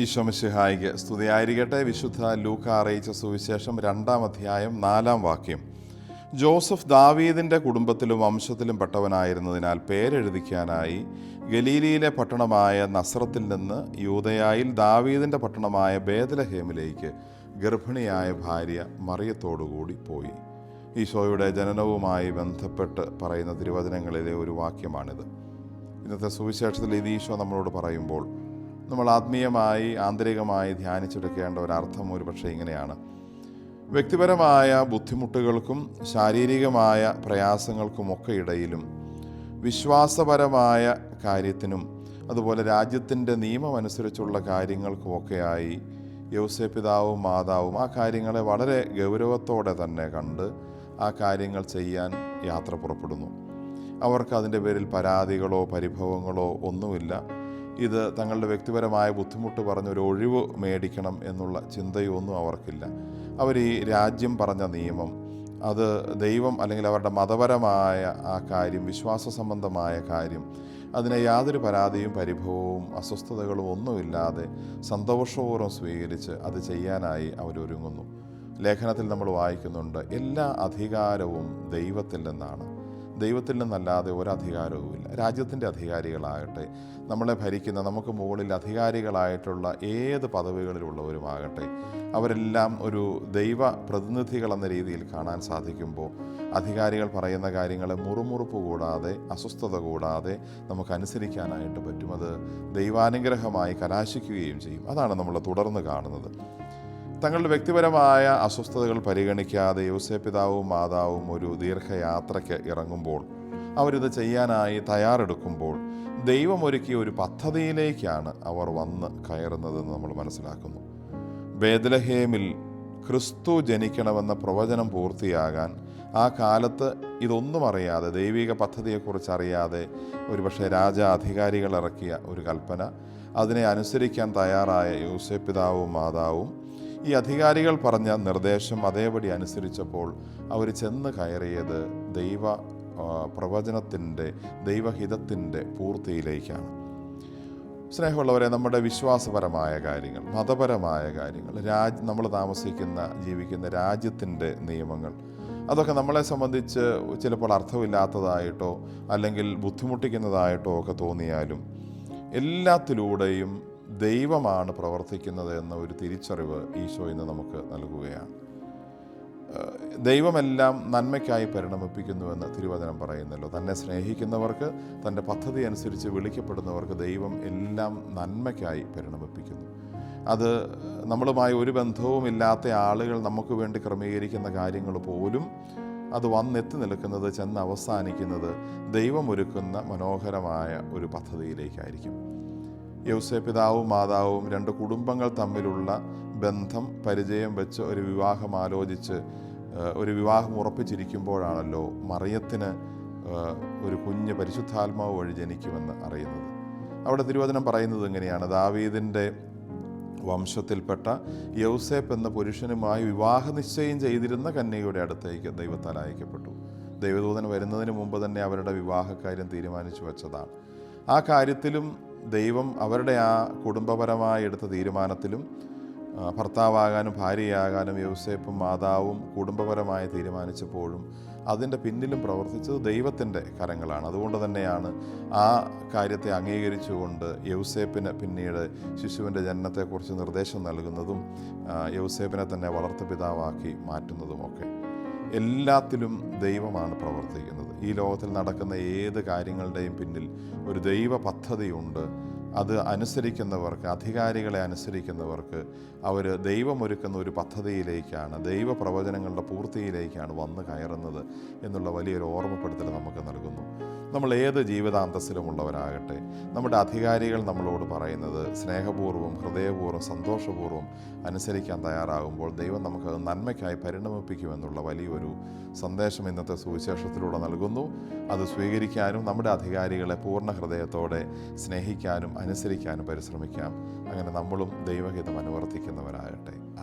ഈശോമിശിഹായിക്ക് സ്തുതിയായിരിക്കട്ടെ. വിശുദ്ധ ലൂക്ക അറിയിച്ച സുവിശേഷം രണ്ടാം അധ്യായം നാലാം വാക്യം. ജോസഫ് ദാവീദിന്റെ കുടുംബത്തിലും വംശത്തിലും പെട്ടവനായിരുന്നതിനാൽ പേരെഴുതിക്കാനായി ഗലീലിയിലെ പട്ടണമായ നസ്രത്തിൽ നിന്ന് യൂതയായിൽ ദാവീദിന്റെ പട്ടണമായ ബേദലഹേമിലേക്ക് ഗർഭിണിയായ ഭാര്യ മറിയത്തോടുകൂടി പോയി. ഈശോയുടെ ജനനവുമായി ബന്ധപ്പെട്ട് പറയുന്ന തിരുവചനങ്ങളിലെ ഒരു വാക്യമാണിത്. ഇന്നത്തെ സുവിശേഷത്തിൽ ഇത് ഈശോ നമ്മളോട് പറയുമ്പോൾ നമ്മൾ ആത്മീയമായി ആന്തരികമായി ധ്യാനിച്ചെടുക്കേണ്ട ഒരർത്ഥം ഒരു പക്ഷേ ഇങ്ങനെയാണ്. വ്യക്തിപരമായ ബുദ്ധിമുട്ടുകൾക്കും ശാരീരികമായ പ്രയാസങ്ങൾക്കുമൊക്കെ ഇടയിലും വിശ്വാസപരമായ കാര്യത്തിനും അതുപോലെ രാജ്യത്തിന്റെ നിയമമനുസരിച്ചുള്ള കാര്യങ്ങൾക്കുമൊക്കെയായി യൗസേ പിതാവും മാതാവും ആ കാര്യങ്ങളെ വളരെ ഗൗരവത്തോടെ തന്നെ കണ്ട് ആ കാര്യങ്ങൾ ചെയ്യാൻ യാത്ര പുറപ്പെടുന്നു. അവർക്ക് അതിന്റെ പേരിൽ പരാതികളോ പരിഭവങ്ങളോ ഒന്നുമില്ല. ഇത് തങ്ങളുടെ വ്യക്തിപരമായ ബുദ്ധിമുട്ട് പറഞ്ഞൊരു ഒഴിവ് മേടിക്കണം എന്നുള്ള ചിന്തയൊന്നും അവർക്കില്ല. അവർ ഈ രാജ്യം പറഞ്ഞ നിയമം അത് ദൈവം അല്ലെങ്കിൽ അവരുടെ മതപരമായ ആ കാര്യം വിശ്വാസ സംബന്ധമായ കാര്യം അതിനെ യാതൊരു പരാതിയും പരിഭവവും അസ്വസ്ഥതകളും ഒന്നുമില്ലാതെ സന്തോഷപൂർവം സ്വീകരിച്ച് അത് ചെയ്യാനായി അവരൊരുങ്ങുന്നു. ലേഖനത്തിൽ നമ്മൾ വായിക്കുന്നുണ്ട് എല്ലാ അധികാരവും ദൈവത്തിൽ നിന്നാണ്. ദൈവത്തിൽ നിന്നല്ലാതെ ഒരധികാരവുമില്ല. രാജ്യത്തിന്റെ അധികാരികളാകട്ടെ നമ്മളെ ഭരിക്കുന്ന നമുക്ക് മുകളിൽ അധികാരികളായിട്ടുള്ള ഏത് പദവികളിലുള്ളവരുമാകട്ടെ അവരെല്ലാം ഒരു ദൈവ പ്രതിനിധികൾ എന്ന രീതിയിൽ കാണാൻ സാധിക്കുമ്പോൾ അധികാരികൾ പറയുന്ന കാര്യങ്ങളെ മുറുമുറുപ്പ് കൂടാതെ അസ്വസ്ഥത കൂടാതെ നമുക്ക് അനുസരിക്കാനായിട്ട് പറ്റും. അത് ദൈവാനുഗ്രഹമായി കലാശിക്കുകയും ചെയ്യും. അതാണ് നമ്മൾ തുടർന്ന് കാണുന്നത്. തങ്ങളുടെ വ്യക്തിപരമായ അസ്വസ്ഥതകൾ പരിഗണിക്കാതെ യോസേ പിതാവും മാതാവും ഒരു ദീർഘയാത്രയ്ക്ക് ഇറങ്ങുമ്പോൾ അവരിത് ചെയ്യാനായി തയ്യാറെടുക്കുമ്പോൾ ദൈവമൊരുക്കിയ ഒരു പദ്ധതിയിലേക്കാണ് അവർ വന്ന് കയറുന്നതെന്ന് നമ്മൾ മനസ്സിലാക്കുന്നു. ബേദലഹേമിൽ ക്രിസ്തു ജനിക്കണമെന്ന പ്രവചനം പൂർത്തിയാകാൻ ആ കാലത്ത് ഇതൊന്നും അറിയാതെ ദൈവിക പദ്ധതിയെക്കുറിച്ച് അറിയാതെ ഒരുപക്ഷെ രാജാധികാരികൾ ഇറക്കിയ ഒരു കൽപ്പന. അതിനെ അനുസരിക്കാൻ തയ്യാറായ യൂസഫ് പിതാവും മാതാവും ഈ അധികാരികൾ പറഞ്ഞ നിർദ്ദേശം അതേപടി അനുസരിച്ചപ്പോൾ അവർ ചെന്ന് കയറിയത് ദൈവ പ്രവചനത്തിന്റെ ദൈവഹിതത്തിന്റെ പൂർത്തിയിലേക്കാണ്. സ്നേഹമുള്ളവരെ നമ്മുടെ വിശ്വാസപരമായ കാര്യങ്ങൾ മതപരമായ കാര്യങ്ങൾ രാജ് നമ്മൾ താമസിക്കുന്ന ജീവിക്കുന്ന രാജ്യത്തിന്റെ നിയമങ്ങൾ അതൊക്കെ നമ്മളെ സംബന്ധിച്ച് ചിലപ്പോൾ അർത്ഥമില്ലാത്തതായിട്ടോ അല്ലെങ്കിൽ ബുദ്ധിമുട്ടിക്കുന്നതായിട്ടോ ഒക്കെ തോന്നിയാലും എല്ലാത്തിലൂടെയും ദൈവമാണ് പ്രവർത്തിക്കുന്നത് എന്ന ഒരു തിരിച്ചറിവ് ഈശോ ഇന്ന് നമുക്ക് നൽകുകയാണ്. ദൈവമെല്ലാം നന്മയ്ക്കായി പരിണമിപ്പിക്കുന്നുവെന്ന് തിരുവചനം പറയുന്നല്ലോ. തന്നെ സ്നേഹിക്കുന്നവർക്ക് തന്റെ പദ്ധതി അനുസരിച്ച് വിളിക്കപ്പെടുന്നവർക്ക് ദൈവം എല്ലാം നന്മയ്ക്കായി പരിണമിപ്പിക്കുന്നു. അത് നമ്മളുമായി ഒരു ബന്ധവും ഇല്ലാത്ത ആളുകൾ നമുക്ക് വേണ്ടി ക്രമീകരിക്കുന്ന കാര്യങ്ങൾ പോലും അത് വന്നെത്തി നിൽക്കുന്നത് ചെന്ന് അവസാനിക്കുന്നത് ദൈവമൊരുക്കുന്ന മനോഹരമായ ഒരു പദ്ധതിയിലേക്കായിരിക്കും. യൗസേ പിതാവും മാതാവും രണ്ട് കുടുംബങ്ങൾ തമ്മിലുള്ള ബന്ധം പരിചയം വെച്ച് ഒരു വിവാഹം ആലോചിച്ച് ഒരു വിവാഹം ഉറപ്പിച്ചിരിക്കുമ്പോഴാണല്ലോ മറിയത്തിന് ഒരു കുഞ്ഞ് പരിശുദ്ധാത്മാവ് വഴി ജനിക്കുമെന്ന് അറിയുന്നത്. അവിടെ തിരുവചനം പറയുന്നത് എങ്ങനെയാണ് ദാവീദിന്റെ വംശത്തിൽപ്പെട്ട യൗസേപ്പ് എന്ന പുരുഷനുമായി വിവാഹ നിശ്ചയം ചെയ്തിരുന്ന കന്യകയുടെ അടുത്തേക്ക് ദൈവത്താൽ അയക്കപ്പെട്ടു. ദൈവദൂതൻ വരുന്നതിന് മുമ്പ് തന്നെ അവരുടെ വിവാഹക്കാര്യം തീരുമാനിച്ചു വെച്ചതാണ്. ആ കാര്യത്തിലും ദൈവം അവരുടെ ആ കുടുംബപരമായി എടുത്ത തീരുമാനത്തിലും ഭർത്താവാകാനും ഭാര്യയാകാനും യൗസേപ്പും മാതാവും കുടുംബപരമായി തീരുമാനിച്ചപ്പോഴും അതിന്റെ പിന്നിലും പ്രവർത്തിച്ചത് ദൈവത്തിന്റെ കരങ്ങളാണ്. അതുകൊണ്ട് തന്നെയാണ് ആ കാര്യത്തെ അംഗീകരിച്ചുകൊണ്ട് യൗസേപ്പിന് പിന്നീട് ശിശുവിന്റെ ജനനത്തെക്കുറിച്ച് നിർദ്ദേശം നൽകുന്നതും യൗസേപ്പിനെ തന്നെ വളർത്തു പിതാവാക്കി മാറ്റുന്നതുമൊക്കെ. എല്ലാത്തിലും ദൈവമാണ് പ്രവർത്തിക്കുന്നത്. ഈ ലോകത്തിൽ നടക്കുന്ന ഏത് കാര്യങ്ങളുടെയും പിന്നിൽ ഒരു ദൈവ പദ്ധതിയുണ്ട് അത് അനുസരിക്കുന്നവർക്ക് അധികാരികളെ അനുസരിക്കുന്നവർക്ക് അവർ ദൈവമൊരുക്കുന്ന ഒരു പദ്ധതിയിലേക്കാണ് ദൈവ പ്രവചനങ്ങളുടെ പൂർത്തിയിലേക്കാണ് വന്നു കയറുന്നത് എന്നുള്ള വലിയൊരു ഓർമ്മപ്പെടുത്തൽ നമുക്ക് നൽകുന്നു. നമ്മൾ ഏത് ജീവിതാന്തസ്സിലുമുള്ളവരാകട്ടെ നമ്മുടെ അധികാരികൾ നമ്മളോട് പറയുന്നത് സ്നേഹപൂർവം ഹൃദയപൂർവം സന്തോഷപൂർവം അനുസരിക്കാൻ തയ്യാറാകുമ്പോൾ ദൈവം നമുക്കത് നന്മയ്ക്കായി പരിണമിപ്പിക്കുമെന്നുള്ള വലിയൊരു സന്ദേശം ഇന്നത്തെ സുവിശേഷത്തിലൂടെ നൽകുന്നു. അത് സ്വീകരിക്കാനും നമ്മുടെ അധികാരികളെ പൂർണ ഹൃദയത്തോടെ സ്നേഹിക്കാനും അനുസരിക്കാനും പരിശ്രമിക്കാം. അങ്ങനെ നമ്മളും ദൈവഹിതം അനുവർത്തിക്കുന്നവരാകട്ടെ.